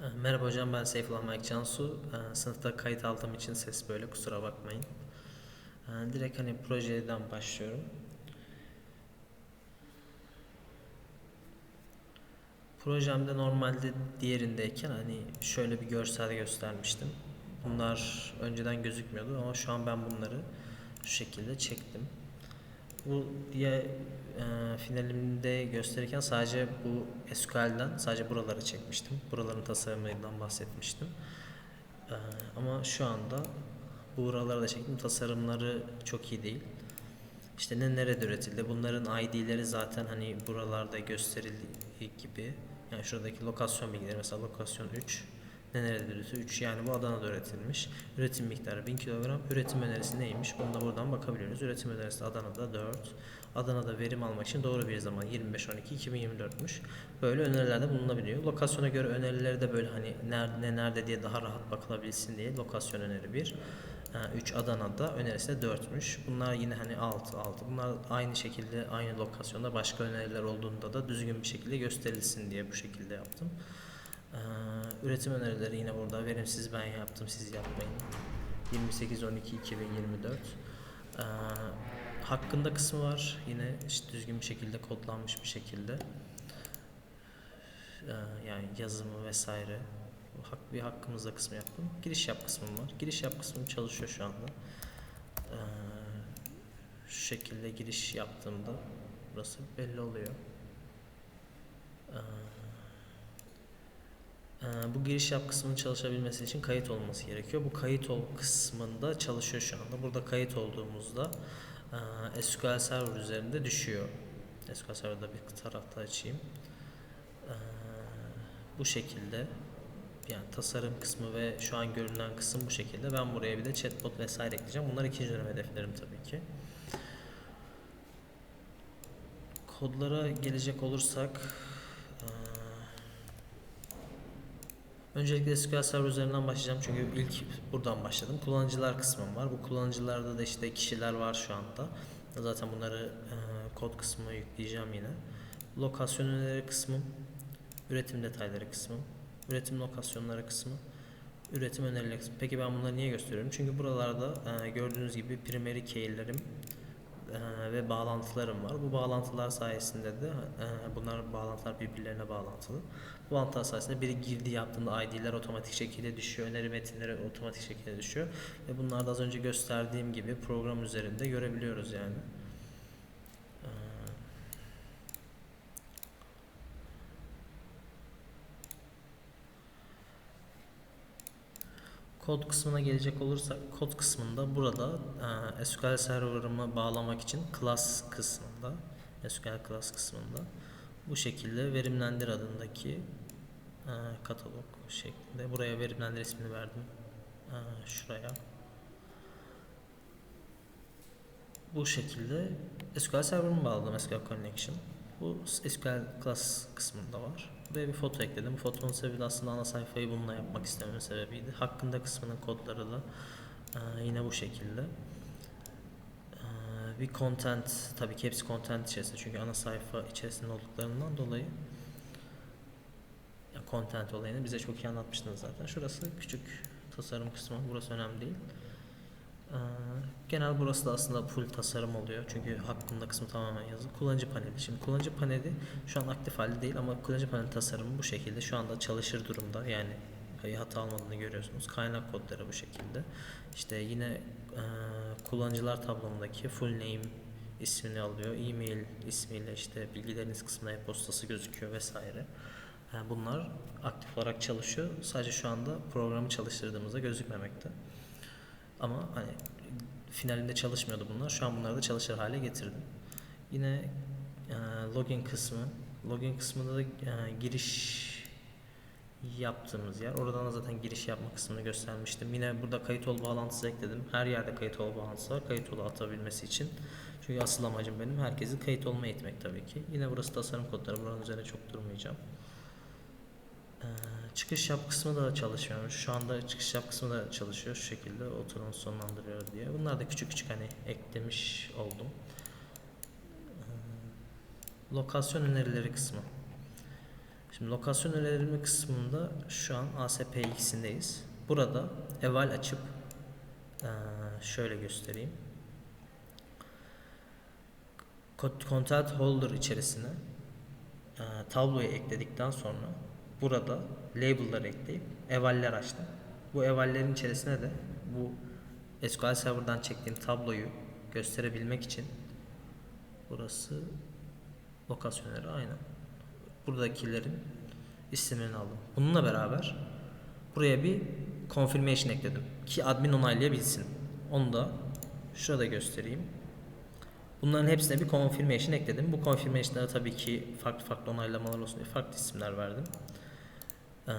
Ee, Merhaba hocam ben Seyfullah Mike Cansu. Ee, Sınıfta kayıt aldığım için ses böyle kusura bakmayın. Ee, Direkt hani projeden başlıyorum. Projemde normalde diğerindeyken hani şöyle bir görsel göstermiştim. Bunlar önceden gözükmüyordu ama şu an ben bunları şu şekilde çektim. Bu diye e, finalimde gösterirken sadece bu SQL'den sadece buraları çekmiştim. Buraların tasarımından bahsetmiştim. E, ama şu anda buraları da çektim. Tasarımları çok iyi değil. İşte ne nerede üretildi? Bunların ID'leri zaten hani buralarda gösterildiği gibi. Yani şuradaki lokasyon bilgileri mesela lokasyon 3 ne nerede üretildi? 3 yani bu Adana'da üretilmiş. Üretim miktarı 1000 kilogram. Üretim önerisi neymiş? Bunu da buradan bakabiliyoruz. Üretim önerisi Adana'da 4. Adana'da verim almak için doğru bir zaman 25-12-2024'müş. Böyle önerilerde bulunabiliyor. Lokasyona göre önerileri de böyle hani nerede ne nerede diye daha rahat bakılabilsin diye lokasyon öneri 1. 3 Adana'da önerisi de 4'müş. Bunlar yine hani 6 6. Bunlar aynı şekilde aynı lokasyonda başka öneriler olduğunda da düzgün bir şekilde gösterilsin diye bu şekilde yaptım. Ee, üretim önerileri yine burada. Verimsiz ben yaptım, siz yapmayın. 28-12-2024. Ee, hakkında kısmı var. Yine işte düzgün bir şekilde kodlanmış bir şekilde. Ee, yani yazımı vesaire. Hak, bir hakkımızda kısmı yaptım. Giriş yap kısmım var. Giriş yap kısmım çalışıyor şu anda. Ee, şu şekilde giriş yaptığımda burası belli oluyor. Ee, Bu giriş yap kısmının çalışabilmesi için kayıt olması gerekiyor. Bu kayıt ol kısmında çalışıyor şu anda. Burada kayıt olduğumuzda e, SQL Server üzerinde düşüyor. SQL Server'da bir tarafta açayım. Ee, Bu şekilde yani tasarım kısmı ve şu an görünen kısım bu şekilde. Ben buraya bir de chatbot vesaire ekleyeceğim. Bunlar ikinci dönem hedeflerim tabii ki. Kodlara gelecek olursak Öncelikle SQL Server üzerinden başlayacağım çünkü ilk buradan başladım. Kullanıcılar kısmım var. Bu kullanıcılarda da işte kişiler var şu anda. Zaten bunları e, kod kısmına yükleyeceğim yine. Lokasyon önerileri kısmım, üretim detayları kısmım, üretim lokasyonları kısmı, üretim önerileri kısmı. Peki ben bunları niye gösteriyorum? Çünkü buralarda e, gördüğünüz gibi primary key'lerim ve bağlantılarım var. Bu bağlantılar sayesinde de e, bunlar bağlantılar birbirlerine bağlantılı. Bu bağlantılar sayesinde biri girdi yaptığında ID'ler otomatik şekilde düşüyor, öneri metinleri otomatik şekilde düşüyor ve bunları da az önce gösterdiğim gibi program üzerinde görebiliyoruz yani. Kod kısmına gelecek olursak kod kısmında burada e, SQL Server'ımı bağlamak için class kısmında SQL class kısmında bu şekilde verimlendir adındaki e, katalog şeklinde. Buraya verimlendir ismini verdim e, şuraya. Bu şekilde SQL Server'ımı bağladım SQL Connection. Bu SQL Class kısmında var. Buraya bir foto ekledim. Fotonun sebebi aslında ana sayfayı bununla yapmak istememin sebebiydi. Hakkında kısmının kodları da e, yine bu şekilde. E, bir content, tabii ki hepsi content içerisinde çünkü ana sayfa içerisinde olduklarından dolayı content olayını bize çok iyi anlatmıştınız zaten. Şurası küçük tasarım kısmı. Burası önemli değil. Ee, Genel burası da aslında full tasarım oluyor. Çünkü hakkında kısmı tamamen yazılı. Kullanıcı paneli. Şimdi kullanıcı paneli şu an aktif halde değil ama kullanıcı paneli tasarımı bu şekilde. Şu anda çalışır durumda. Yani hata almadığını görüyorsunuz. Kaynak kodları bu şekilde. İşte yine e, kullanıcılar tablomdaki full name ismini alıyor. E-mail ismiyle işte bilgileriniz kısmına e-postası gözüküyor vesaire. Yani bunlar aktif olarak çalışıyor. Sadece şu anda programı çalıştırdığımızda gözükmemekte. Ama hani finalinde çalışmıyordu bunlar. Şu an bunları da çalışır hale getirdim. Yine e, login kısmı. Login kısmında da e, giriş yaptığımız yer. Oradan da zaten giriş yapma kısmını göstermiştim. Yine burada kayıt ol bağlantısı ekledim. Her yerde kayıt ol bağlantısı var. Kayıt ol atabilmesi için. Çünkü asıl amacım benim herkesi kayıt olmaya itmek tabii ki. Yine burası tasarım kodları. Buranın üzerine çok durmayacağım. Ee, çıkış yap kısmı da çalışmıyormuş. Şu anda çıkış yap kısmı da çalışıyor. Şu şekilde oturumu sonlandırıyor diye. Bunlar da küçük küçük hani eklemiş oldum. Ee, lokasyon önerileri kısmı. Şimdi lokasyon önerimi kısmında şu an ASP2'sindeyiz. Burada eval açıp eee, şöyle göstereyim. Cont- Content Holder içerisine tabloyu ekledikten sonra burada label'ları ekleyip evaller açtım. Bu evallerin içerisine de bu SQL Server'dan çektiğim tabloyu gösterebilmek için burası lokasyonları aynı. Buradakilerin isimlerini aldım. Bununla beraber buraya bir confirmation ekledim ki admin onaylayabilsin. Onu da şurada göstereyim. Bunların hepsine bir confirmation ekledim. Bu confirmation'lara tabii ki farklı farklı onaylamalar olsun diye farklı isimler verdim. Ee,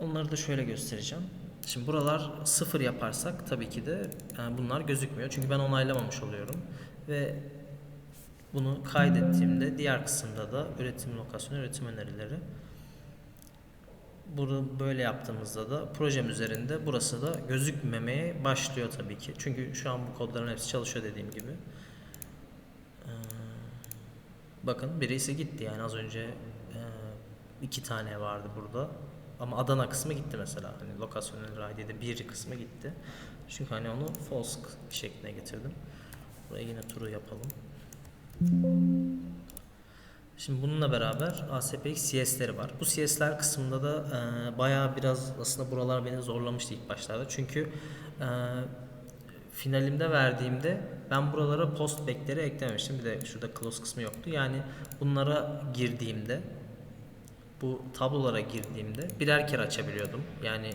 onları da şöyle göstereceğim. Şimdi buralar sıfır yaparsak tabii ki de yani bunlar gözükmüyor. Çünkü ben onaylamamış oluyorum. Ve bunu kaydettiğimde diğer kısımda da üretim lokasyonu, üretim önerileri. Bunu böyle yaptığımızda da projem üzerinde burası da gözükmemeye başlıyor tabii ki. Çünkü şu an bu kodların hepsi çalışıyor dediğim gibi. Bakın birisi gitti yani az önce iki tane vardı burada. Ama Adana kısmı gitti mesela. Hani lokasyon öneri ID'de bir kısmı gitti. Çünkü hani onu false şekline getirdim. Buraya yine turu yapalım. Şimdi bununla beraber ASPX CS'leri var. Bu CS'ler kısmında da e, bayağı biraz aslında buralar beni zorlamıştı ilk başlarda. Çünkü e, finalimde verdiğimde ben buralara post back'leri eklememiştim. Bir de şurada close kısmı yoktu. Yani bunlara girdiğimde bu tablolara girdiğimde birer kere açabiliyordum. Yani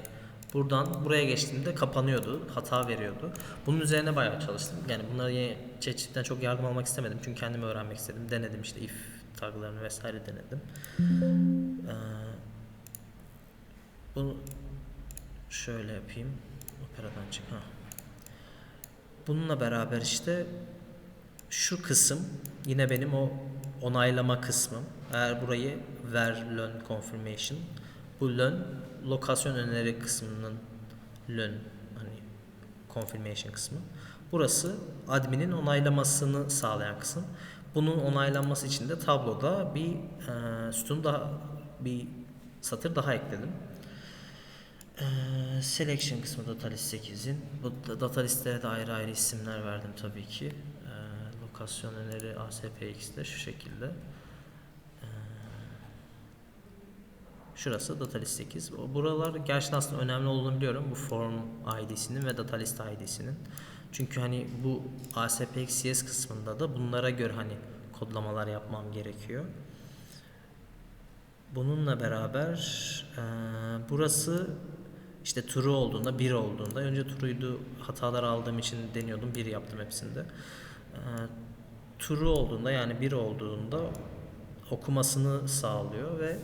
buradan buraya geçtiğimde kapanıyordu, hata veriyordu. Bunun üzerine bayağı çalıştım. Yani bunları ChatGPT'den çok yardım almak istemedim. Çünkü kendimi öğrenmek istedim. Denedim işte if taglarını vesaire denedim. Ee, bunu şöyle yapayım. Operadan çık. Ha. Bununla beraber işte şu kısım yine benim o onaylama kısmım. Eğer burayı ver learn confirmation bu learn lokasyon öneri kısmının learn hani confirmation kısmı. Burası adminin onaylamasını sağlayan kısım. Bunun onaylanması için de tabloda bir e, sütun daha bir satır daha ekledim. Ee, selection kısmı datalist 8'in. Bu da- datalistlere de ayrı ayrı isimler verdim tabii ki. Ee, lokasyon öneri ASPX'de şu şekilde. Ee, şurası datalist 8. O- Buralar gerçekten aslında önemli olduğunu biliyorum. Bu form ID'sinin ve datalist ID'sinin. Çünkü hani bu ASPX CS kısmında da bunlara göre hani kodlamalar yapmam gerekiyor. Bununla beraber eee, burası işte true olduğunda, bir olduğunda önce true'ydu hatalar aldığım için deniyordum, bir yaptım hepsinde. Eee, true olduğunda yani bir olduğunda okumasını sağlıyor ve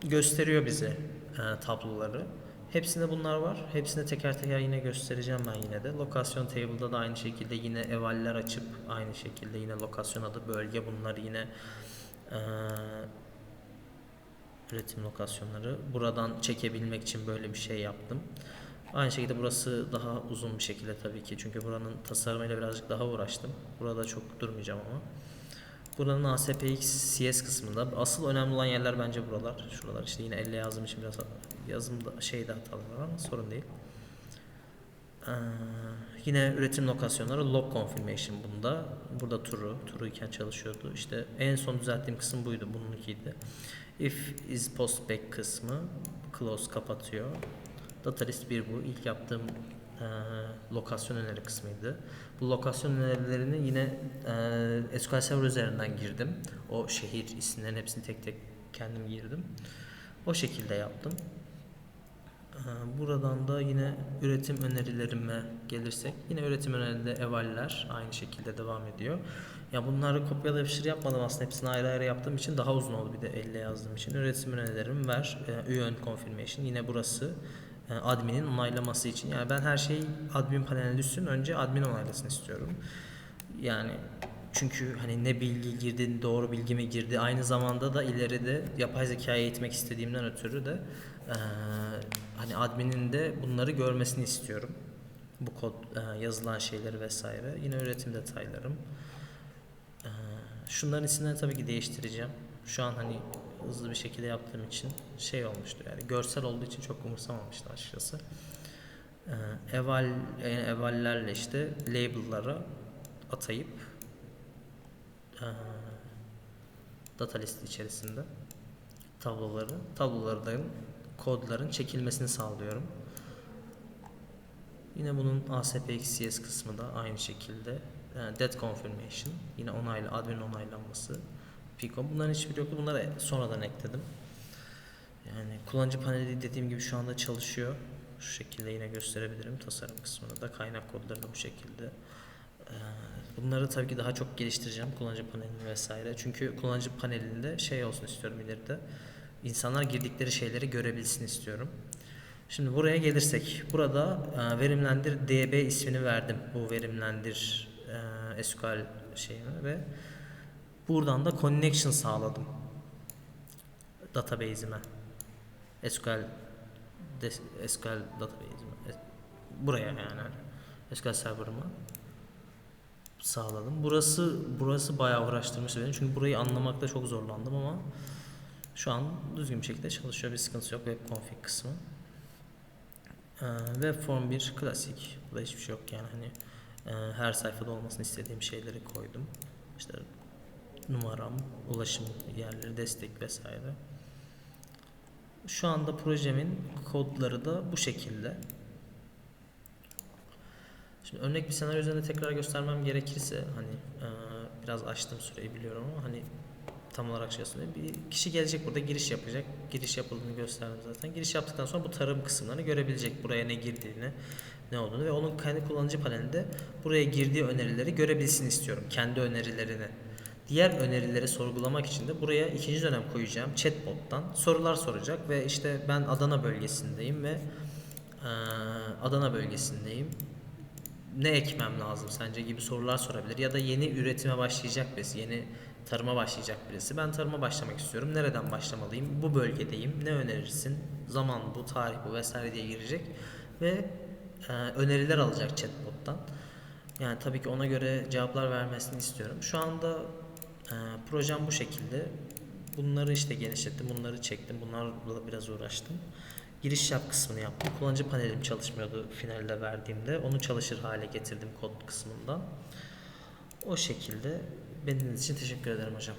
gösteriyor bize eee, tabloları. Hepsinde bunlar var. Hepsini teker teker yine göstereceğim ben yine de. Lokasyon table'da da aynı şekilde yine evaller açıp aynı şekilde yine lokasyon adı bölge bunlar yine eee üretim lokasyonları. Buradan çekebilmek için böyle bir şey yaptım. Aynı şekilde burası daha uzun bir şekilde tabii ki. Çünkü buranın tasarımıyla birazcık daha uğraştım. Burada çok durmayacağım ama. Buranın ASPX CS kısmında asıl önemli olan yerler bence buralar. Şuralar işte yine elle yazdığım için biraz yazımda şeyde hatalar var ama sorun değil. Ee, yine üretim lokasyonları log confirmation bunda. Burada turu, turu iken çalışıyordu. İşte en son düzelttiğim kısım buydu, bununkiydi. If is post back kısmı close kapatıyor. Datalist 1 bu. İlk yaptığım e, lokasyon öneri kısmıydı. Bu lokasyon önerilerini yine e, SQL Server üzerinden girdim. O şehir isimlerin hepsini tek tek kendim girdim. O şekilde yaptım. Ee, Buradan da yine üretim önerilerime gelirsek yine üretim önerilerinde evaller aynı şekilde devam ediyor. Ya bunları kopyala yapıştır yapmadım aslında hepsini ayrı ayrı yaptığım için daha uzun oldu bir de elle yazdığım için. Üretim önerilerim ver, e, ön confirmation yine burası e, adminin onaylaması için. Yani ben her şeyi admin paneline düşsün önce admin onaylasın istiyorum. Yani çünkü hani ne bilgi girdi, doğru bilgi mi girdi, aynı zamanda da ileride yapay zekayı eğitmek istediğimden ötürü de eee, hani adminin de bunları görmesini istiyorum. Bu kod eee, yazılan şeyleri vesaire. Yine üretim detaylarım. Şunların isimlerini tabii ki değiştireceğim. Şu an hani hızlı bir şekilde yaptığım için şey olmuştu yani görsel olduğu için çok umursamamıştım açıkçası. Ee, eval e, evallerle işte label'lara atayıp ee, data listi içerisinde tabloları, tablolardan kodların çekilmesini sağlıyorum. Yine bunun ASPXCS kısmı da aynı şekilde. Yani dead confirmation, yine onaylı, admin onaylanması, Pico. Bunların hiçbiri yoktu. Bunları sonradan ekledim. Yani kullanıcı paneli dediğim gibi şu anda çalışıyor. Şu şekilde yine gösterebilirim tasarım kısmını da. Kaynak kodları da bu şekilde. Ee, Bunları tabii ki daha çok geliştireceğim kullanıcı panelini vesaire. Çünkü kullanıcı panelinde şey olsun istiyorum ileride. İnsanlar girdikleri şeyleri görebilsin istiyorum. Şimdi buraya gelirsek, burada e, verimlendir DB ismini verdim. Bu verimlendir SQL şeyine ve buradan da connection sağladım database'ime. SQL SQL database'ime. Buraya yani SQL server'ıma sağladım. Burası burası bayağı uğraştırmış beni. Çünkü burayı anlamakta çok zorlandım ama şu an düzgün bir şekilde çalışıyor. Bir sıkıntı yok web config kısmı. Ee, web form 1 klasik. Burada hiçbir şey yok yani hani her sayfada olmasını istediğim şeyleri koydum. İşte numaram, ulaşım yerleri, destek vesaire. Şu anda projemin kodları da bu şekilde. Şimdi örnek bir senaryo üzerinde tekrar göstermem gerekirse hani e, biraz açtım süreyi biliyorum ama hani tam olarak şey söyleyeyim. Bir kişi gelecek burada giriş yapacak. Giriş yapıldığını gösterdim zaten. Giriş yaptıktan sonra bu tarım kısımlarını görebilecek. Buraya ne girdiğini, ne olduğunu ve onun kendi kullanıcı panelinde buraya girdiği önerileri görebilsin istiyorum. Kendi önerilerini. Diğer önerileri sorgulamak için de buraya ikinci dönem koyacağım chatbot'tan sorular soracak ve işte ben Adana bölgesindeyim ve Adana bölgesindeyim ne ekmem lazım sence gibi sorular sorabilir ya da yeni üretime başlayacak birisi, yeni tarıma başlayacak birisi. Ben tarıma başlamak istiyorum. Nereden başlamalıyım? Bu bölgedeyim. Ne önerirsin? Zaman bu, tarih bu vesaire diye girecek ve e, öneriler alacak chatbot'tan. Yani tabii ki ona göre cevaplar vermesini istiyorum. Şu anda e, projem bu şekilde. Bunları işte genişlettim, bunları çektim, bunlarla biraz uğraştım. Giriş yap kısmını yaptım. Kullanıcı panelim çalışmıyordu finalde verdiğimde. Onu çalışır hale getirdim kod kısmından. O şekilde. Benim için teşekkür ederim hocam.